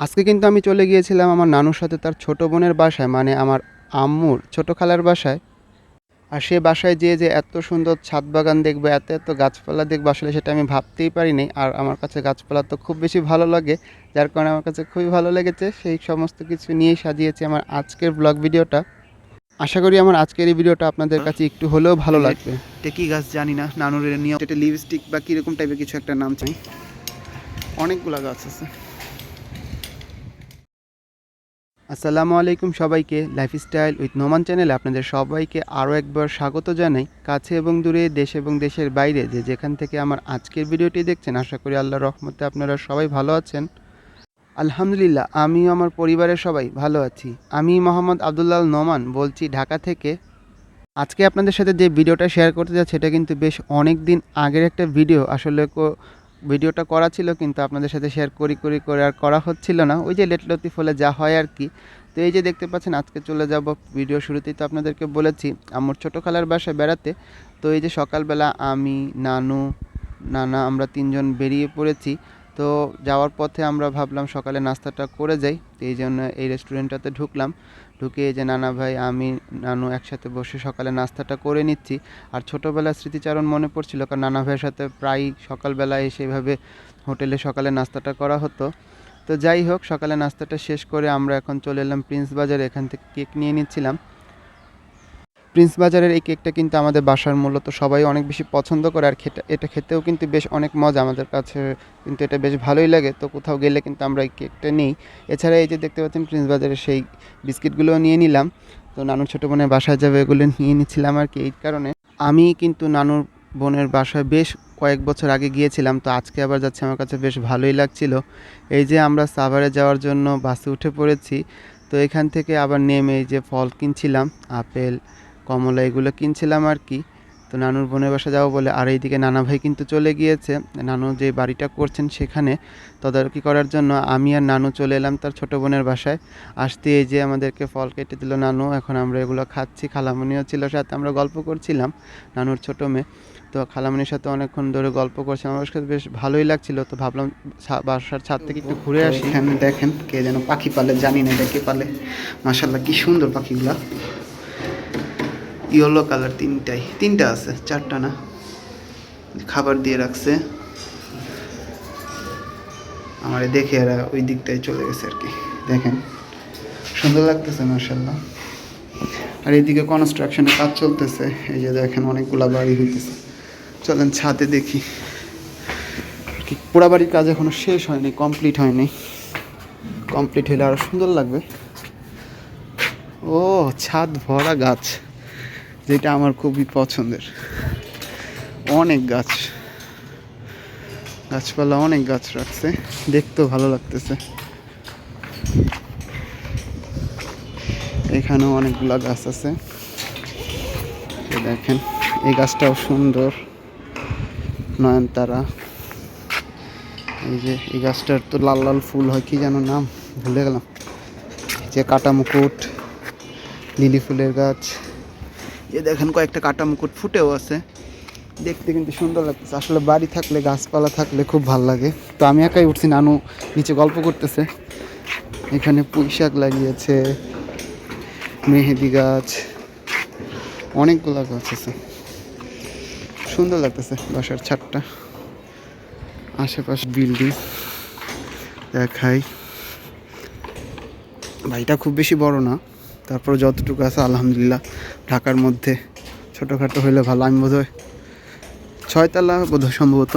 আজকে কিন্তু আমি চলে গিয়েছিলাম আমার নানুর সাথে তার ছোট বোনের বাসায় মানে আমার আম্মুর ছোট খালার বাসায়। আর সে বাসায় যেয়ে যে এত সুন্দর ছাদ বাগান দেখব এত এত গাছপালা দেখব আসলে সেটা আমি ভাবতেই পারিনি। আর আমার কাছে গাছপালা তো খুব বেশি ভালো লাগে যার কারণে আমার কাছে খুবই ভালো লেগেছে। সেই সমস্ত কিছু নিয়েই সাজিয়েছি আমার আজকের ব্লগ ভিডিওটা। আশা করি আমার আজকের এই ভিডিওটা আপনাদের কাছে একটু হলেও ভালো লাগবে। এটা কি গাছ জানি না নানুরের নিয়ম। এটা লিপস্টিক বা কীরকম টাইপের কিছু একটা নাম চাই। অনেকগুলো গাছ আছে। আসসালামু আলাইকুম সবাইকে লাইফস্টাইল উইথ নোমান চ্যানেলে আপনাদের সবাইকে আরও একবার স্বাগত জানাই। কাছে এবং দূরে, দেশ এবং দেশের বাইরে যে যেখান থেকে আমার আজকের ভিডিওটি দেখছেন, আশা করি আল্লাহর রহমতে আপনারা সবাই ভালো আছেন। আলহামদুলিল্লাহ, আমিও আমার পরিবারের সবাই ভালো আছি। আমি মোহাম্মদ আবদুল্লাল নোমান বলছি ঢাকা থেকে। আজকে আপনাদের সাথে যে ভিডিওটা শেয়ার করতে যাচ্ছি এটা কিন্তু বেশ অনেক দিন আগের একটা ভিডিও। আসলে ভিডিওটা করা ছিল, কিন্তু আপনাদের সাথে শেয়ার করি করি, করে আর করা হচ্ছিল না। ওই যে লেট লতিফ হলে যা হয় আর কি। তো এই যে দেখতে পাচ্ছেন, আজকে চলে যাব ভিডিও শুরুতেই তো আপনাদেরকে বলেছি, আমার ছোটো খালার বাসায় বেড়াতে। তো এই যে সকালবেলা আমি, নানু, নানা আমরা তিনজন বেরিয়ে পড়েছি। তো যাওয়ার পথে আমরা ভাবলাম সকালে নাস্তাটা করে যাই। তো এই জন্য এই রেস্টুরেন্টটাতে ঢুকলাম। ঢুকে যে, নানা ভাই, আমি, নানু একসাথে বসে সকালে নাস্তাটা করে নিচ্ছি। আর ছোটোবেলার স্মৃতিচারণ মনে পড়ছিল, কারণ নানা ভাইয়ের সাথে প্রায় সকালবেলায় সেভাবে হোটেলে সকালে নাস্তাটা করা হতো। তো যাই হোক, সকালে নাস্তাটা শেষ করে আমরা এখন চলে এলাম প্রিন্স বাজারে। এখান থেকে কেক নিয়ে নিচ্ছিলাম। প্রিন্স বাজারের এই কেকটা কিন্তু আমাদের বাসার মূলত সবাই অনেক বেশি পছন্দ করে আর খেতে এটা খেতেও কিন্তু বেশ অনেক মজা আমাদের কাছে, কিন্তু এটা বেশ ভালোই লাগে। তো কোথাও গেলে কিন্তু আমরা এই কেকটা নিই। এছাড়া এই যে দেখতে পাচ্ছেন প্রিন্স বাজারের সেই বিস্কিটগুলোও নিয়ে নিলাম। তো নানুর ছোটো বোনের বাসায় যাবে, এগুলো নিয়ে নিচ্ছিলাম আর কি এই কারণে। আমি কিন্তু নানুর বোনের বাসায় বেশ কয়েক বছর আগে গিয়েছিলাম, তো আজকে আবার যাচ্ছে আমার কাছে বেশ ভালোই লাগছিল। এই যে আমরা সাভারে যাওয়ার জন্য বাসে উঠে পড়েছি, তো এখান থেকে আবার নেমে এই যে ফল কিনছিলাম, আপেল কমলা, এগুলো কিনছিলাম আর কি। তো নানুর বোনের বাসা যাব বলে আর এইদিকে নানা ভাই কিন্তু চলে গিয়েছে। নানু যে বাড়িটা করছেন সেখানে তদারকি করার জন্য আমি আর নানু চলে এলাম তার ছোটো বোনের বাসায়। আসতে এই যে আমাদেরকে ফল কেটে দিল নানু, এখন আমরা এগুলো খাচ্ছি। খালামণিও ছিল সাথে, আমরা গল্প করছিলাম নানুর ছোটো মেয়ে। তো খালামণির সাথে অনেকক্ষণ ধরে গল্প করছি। আমার কাছে বেশ ভালোই লাগছিল, তো ভাবলাম বাসার ছাদ থেকে একটু ঘুরে আসি। এখানে দেখেন, কে যেন পাখি পালে, জানি না কে পালে। মাশাল্লাহ কি সুন্দর পাখিগুলা। ইয়েলো কালার তিনটাই। তিনটা আছে, চারটা না? খাবার দিয়ে রাখছে। আমার দেখে এরা ওই দিকটায় চলে গেছে আর কি। দেখেন, সুন্দর লাগতেছে মার্শাল্লাহ আর এইদিকে কনস্ট্রাকশনের কাজ চলতেছে। এই যে দেখেন, অনেকগুলা বাড়ি হইতেছে। চলেন ছাদে দেখি। পোড়া বাড়ির কাজ এখনও শেষ হয়নি কমপ্লিট হয়নি। কমপ্লিট হলে আরও সুন্দর লাগবে। ও, ছাদ ভরা গাছ। যেটা আমার খুবই পছন্দের। অনেক গাছ। গাছপালা অনেক গাছ রাখছে। দেখতেও ভালো লাগতেছে। এখানেও অনেকগুলা গাছ আছে। দেখেন, এই গাছটাও সুন্দর। নয়নতারা। এই যে, এই গাছটার তো লাল লাল ফুল হয়, কি যেন নাম? ভুলে গেলাম। যে কাটা মুকুট লিলি ফুলের গাছ। এ দেখেন কয়েকটা কাটা মুকুট ফুটেও আছে। দেখতে কিন্তু সুন্দর লাগতেছে। আসলে বাড়ি থাকলে, গাছপালা থাকলে খুব ভালো লাগে। তো আমি একাই উঠছি, নানু নিচে গল্প করতেছে। এখানে পুঁই শাক লাগিয়েছে, মেহেদি গাছ, অনেকগুলা গাছ আছে। সুন্দর লাগতেছে বাসার ছাদটা। আশেপাশে বিল্ডিং দেখাই। বাড়িটা খুব বেশি বড় না। তারপর যতটুকু আছে, আলহামদুলিল্লাহ, ঢাকার মধ্যে ছোটোখাটো হইলে ভালো। আমি বোধহয় ছয়তলা বোধহয় সম্ভবত।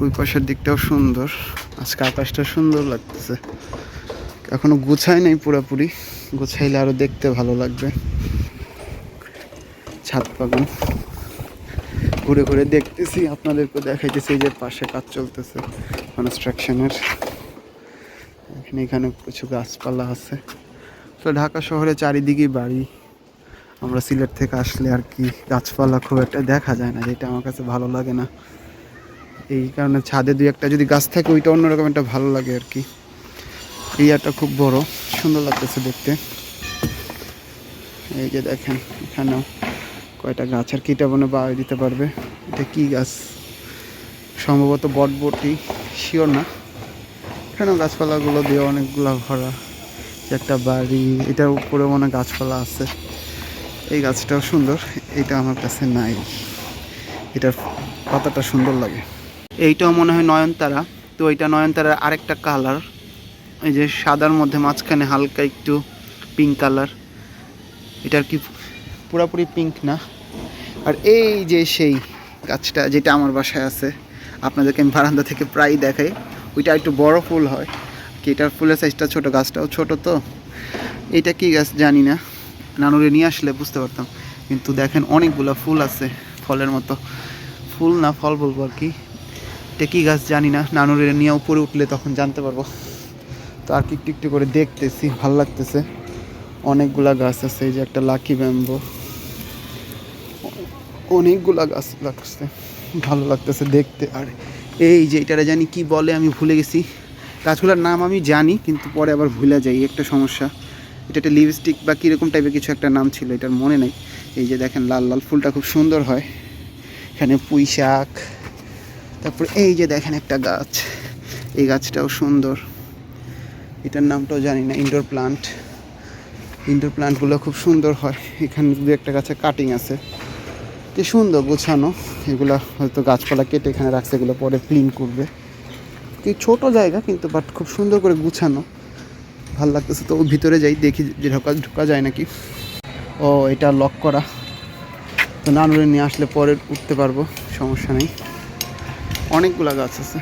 ওই পাশের দিকটাও সুন্দর। আজকে আকাশটা সুন্দর লাগতেছে। এখনও গুছাই নাই পুরোপুরি। গুছাইলে আরও দেখতে ভালো লাগবে। ছাদ বাগান ঘুরে ঘুরে দেখতেছি, আপনাদেরকে দেখাইতেছি যে পাশে কাজ চলতেছে কনস্ট্রাকশনের এখানে এখানে কিছু গাছপালা আছে। তো ঢাকা শহরে চারিদিকেই বাড়ি। আমরা সিলেট থেকে আসলে আর কি গাছপালা খুব একটা দেখা যায় না, যেটা আমার কাছে ভালো লাগে না। এই কারণে ছাদে দুই একটা যদি গাছ থাকে, ওইটা অন্যরকম একটা ভালো লাগে আর কি। এরিয়াটা খুব বড়, সুন্দর লাগতেছে দেখতে। এই যে দেখেন, এখানেও কয়টা গাছ, আর কিটা বনে বাড়ি দিতে পারবে? এটা কি গাছ? সম্ভবত বটবটি, শিওর না। এখানেও গাছপালাগুলো দিয়ে অনেকগুলো ভরা। একটা বাড়ি, এটার উপরে মনে গাছপালা আছে। এই গাছটাও সুন্দর, এটা আমার কাছে নাই। এটার পাতাটা সুন্দর লাগে। এইটাও মনে হয় নয়নতারা। তো এটা নয়নতারার আরেকটা কালার। এই যে সাদার মধ্যে মাঝখানে হালকা একটু পিঙ্ক কালার এটার কি পুরাপুরি পিঙ্ক না? আর এই যে সেই গাছটা যেটা আমার বাসায় আছে, আপনাদেরকে আমি বারান্দা থেকে প্রায় দেখাই, ওইটা একটু বড় ফুল হয়। কি এটার ফুলের সাইজটা ছোট, গাছটাও ছোট তো? এটা কি গাছ জানি না। নানুরে নিয়ে আসলে বুঝতে পারতাম। কিন্তু দেখেন অনেকগুলো ফুল আছে ফলের মতো। ফুল না ফল বলব আর কি। এটা কী গাছ জানি না। নানুরে নিয়ে উপরে উঠলে তখন জানতে পারব। তো আর কি একটু একটু করে দেখতেছি, ভালো লাগতেছে। অনেকগুলা গাছ আছে, এই যে একটা লাকি ব্যাম্বো অনেকগুলা গাছ লাগছে। ভালো লাগতেছে দেখতে। আর এই যে এটারা জানি কি বলে আমি ভুলে গেছি। গাছগুলোর নাম আমি জানি, কিন্তু পরে আবার ভুলে যাই একটা সমস্যা। এটা একটা লিপস্টিক বা কীরকম টাইপের কিছু একটা নাম ছিল, এটার মনে নেই। এই যে দেখেন, লাল লাল ফুলটা খুব সুন্দর হয়। এখানে পুঁই শাক, তারপর এই যে দেখেন একটা গাছ, এই গাছটাও সুন্দর। এটার নামটাও জানি না ইনডোর প্লান্ট ইনডোর প্লান্টগুলো খুব সুন্দর হয়। এখানে দু একটা গাছে কাটিং আছে। কি সুন্দর গোছানো। এগুলা হয়তো গাছপালা কেটে এখানে রাখছে, এগুলো পরে ক্লিন করবে। কি ছোট জায়গা কিন্তু বাট খুব সুন্দর করে গুছানো। ভালো লাগতেছে তো, ভিতরে যাই, দেখি যে ঢোকা ঢোকা যায় নাকি। ও, এটা লক করা। তো নানুরে নিয়ে আসলে পরে উঠতে পারব, সমস্যা নেই। অনেকগুলা গাছ আছে।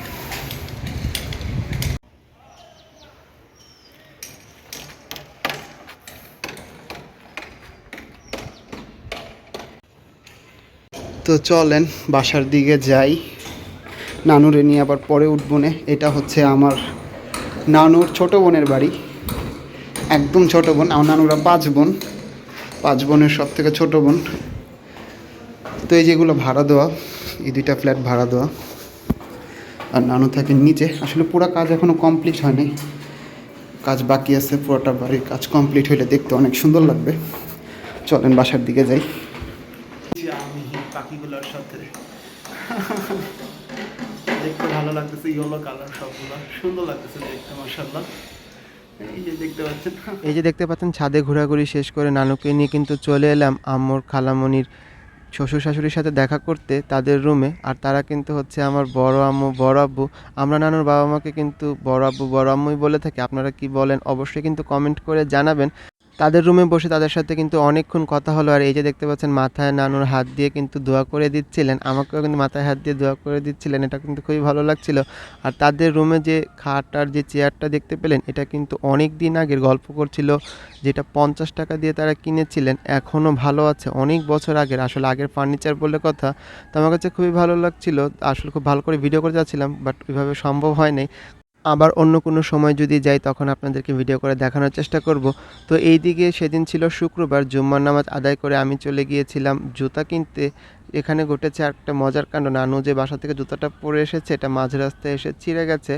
তো চলেন, বাসার দিকে যাই। নানুরে নিয়ে আবার পরে উঠবো নে। এটা হচ্ছে আমার নানুর ছোট বোনের বাড়ি। একদম ছোট বোন, আমার নানুরা পাঁচ বোন। পাঁচ বোনের সব থেকে ছোট বোন। তো এই যেগুলো ভাড়া দেওয়া, এই দুইটা ফ্ল্যাট ভাড়া দেওয়া। আর নানু থাকে নিচে। আসলে পুরো কাজ এখনও কমপ্লিট হয়নি। কাজ বাকি আছে, পুরোটা বাড়ির কাজ কমপ্লিট হইলে দেখতে অনেক সুন্দর লাগবে। চলেন বাসার দিকে যাই। আমি, পাখিগুলোর সাথে। দেখতে ভালো লাগতেছে ইয়েলো কালার সবগুলো। সুন্দর লাগতেছে দেখতে মার্শাল্লাহ এই যে দেখতে পাচ্ছেন। ছাদে ঘোরাঘুরি শেষ করে নানুকে নিয়ে কিন্তু চলে এলাম আম্মুর, খালামণির, শ্বশুর শাশুড়ির সাথে দেখা করতে তাদের রুমে আর তারা কিন্তু হচ্ছে আমার বড় আম্মু, বড় আব্বু। আমরা নানুর বাবা মাকে কিন্তু বড় আব্বু, বড় আম্মুই বলে থাকি। আপনারা কি বলেন, অবশ্যই কিন্তু কমেন্ট করে জানাবেন। তাদের রুমে বসে তাদের সাথে কিন্তু অনেকক্ষণ কথা হলো। আর এই যে দেখতে পাচ্ছেন মাথায় নানুর হাত দিয়ে কিন্তু দোয়া করে দিচ্ছিলেন। আমাকেও কিন্তু মাথায় হাত দিয়ে দোয়া করে দিচ্ছিলেন। এটা কিন্তু খুবই ভালো লাগছিল। আর তাদের রুমে যে খাট আর যে চেয়ারটা দেখতে পেলেন, এটা কিন্তু অনেক দিন আগের গল্প করছিল, যেটা পঞ্চাশ টাকা দিয়ে তারা কিনেছিলেন, এখনও ভালো আছে, অনেক বছর আগের, আসলে আগের ফার্নিচার বলে কথা। তো আমার কাছে খুবই ভালো লাগছিল, আসলে খুব ভালো করে ভিডিও করে যাচ্ছিলাম বাট ওইভাবে সম্ভব হয় নাই। আবার অন্য কোনো সময় যদি যাই, তখন আপনাদেরকে ভিডিও করে দেখানোর চেষ্টা করব। তো এই দিকে সেদিন ছিল শুক্রবার, জুম্মার নামাজ আদায় করে আমি চলে গিয়েছিলাম জুতা কিনতে। এখানে ঘটেছে একটা মজার কাণ্ড। নানু যে বাসা থেকে জুতাটা পরে এসেছে, এটা মাঝ রাস্তায় এসে ছিঁড়ে গেছে।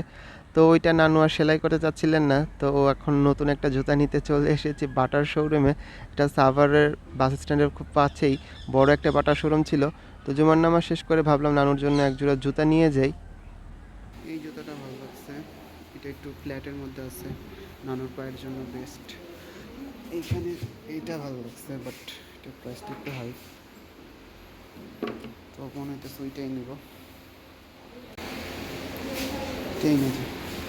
তো ওইটা নানু আর সেলাই করতে চাচ্ছিলেন না। তো এখন নতুন একটা জুতা নিতে চলে এসেছি বাটার শোরুমে এটা সাভারের বাস স্ট্যান্ডের খুব কাছেই বড় একটা বাটার শোরুম ছিল। তো জুমার নামাজ শেষ করে ভাবলাম নানুর জন্য এক জোড়া জুতা নিয়ে যাই। এই জুতাটা একটু ফ্ল্যাটের মধ্যে আছে, নানুর পায়ের জন্য বেস্ট এইখানে এইটা ভালো লাগছে বাট এটার প্রাইসটা একটু হাই তো মনে নিব। এটাই নিব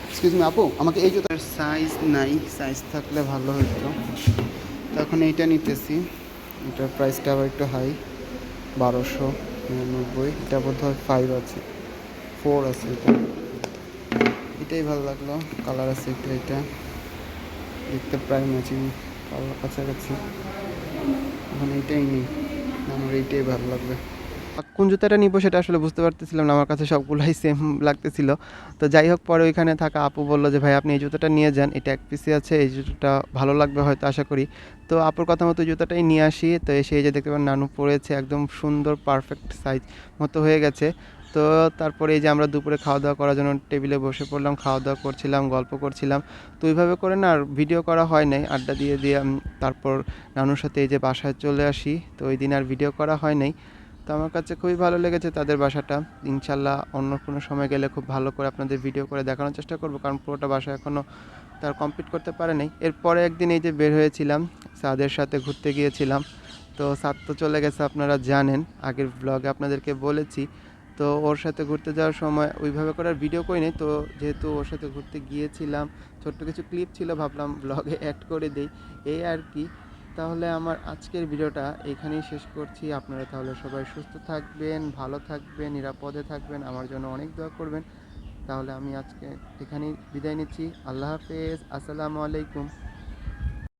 এক্সকিউজ মি আপু, আমাকে এই জুতার সাইজ নাই সাইজ থাকলে ভালো হতো তখন এইটা নিতেছি। এটার প্রাইসটা আবার একটু হাই বারোশো নিরানব্বই। এটা বোধ হয় ফাইভ আছে ফোর আছে এটা। এটাই ভালো লাগল। কালার আছে একটু এটা। দেখতে প্রায় ম্যাচিং কালার কাছাকাছি। এখন এইটাই নেই। আমার এইটাই ভালো লাগবে। কোন জুতাটা নিবো সেটা আসলে বুঝতে পারতেছিলাম না। আমার কাছে সবগুলাই সেম লাগতেছিল। তো যাই হোক, পরে ওইখানে থাকা আপু বলল যে, ভাই, আপনি এই জুতোটা নিয়ে যান। এটা এক পিসি আছে। এই জুতোটা ভালো লাগবে হয়তো, আশা করি। তো আপুর কথা মতো জুতোটাই নিয়ে আসি। তো এসে এই যে দেখতে পারেন নানু পড়েছে একদম সুন্দর পারফেক্ট সাইজ মতো হয়ে গেছে। তো তারপরে এই যে আমরা দুপুরে খাওয়া দাওয়া করার জন্য টেবিলে বসে পড়লাম খাওয়া দাওয়া করছিলাম, গল্প করছিলাম। তো ওইভাবে করে না আর ভিডিও করা হয় নাই, আড্ডা দিয়ে দিয়ে তারপর নানুর সাথে এই যে বাসায় চলে আসি। তো ওই দিন আর ভিডিও করা হয় নাই। তো আমার কাছে খুবই ভালো লেগেছে তাদের বাসাটা। ইনশাল্লাহ অন্য কোনো সময় গেলে খুব ভালো করে আপনাদের ভিডিও করে দেখানোর চেষ্টা করব, কারণ পুরোটা বাসা এখনও তার কমপ্লিট করতে পারে নাই। এরপরে একদিন এই যে বের হয়েছিলাম সাদের সাথে ঘুরতে গিয়েছিলাম। তো সাদ তো চলে গেছে, আপনারা জানেন। আগের ব্লগে আপনাদেরকে বলেছি। তো ওর সাথে ঘুরতে যাওয়ার সময় ওইভাবে করার ভিডিও করিনি। তো যেহেতু ওর সাথে ঘুরতে গিয়েছিলাম, ছোট্ট কিছু ক্লিপ ছিল, ভাবলাম ব্লগে অ্যাড করে দেই। এই আর কি। তাহলে আমার আজকের ভিডিওটা এখানেই শেষ করছি। আপনারা তাহলে সবাই সুস্থ থাকবেন, ভালো থাকবেন, নিরাপদে থাকবেন। আমার জন্য অনেক দোয়া করবেন। তাহলে আমি আজকে এখানেই বিদায় নিচ্ছি। আল্লাহ হাফেজ। আসসালামু আলাইকুম।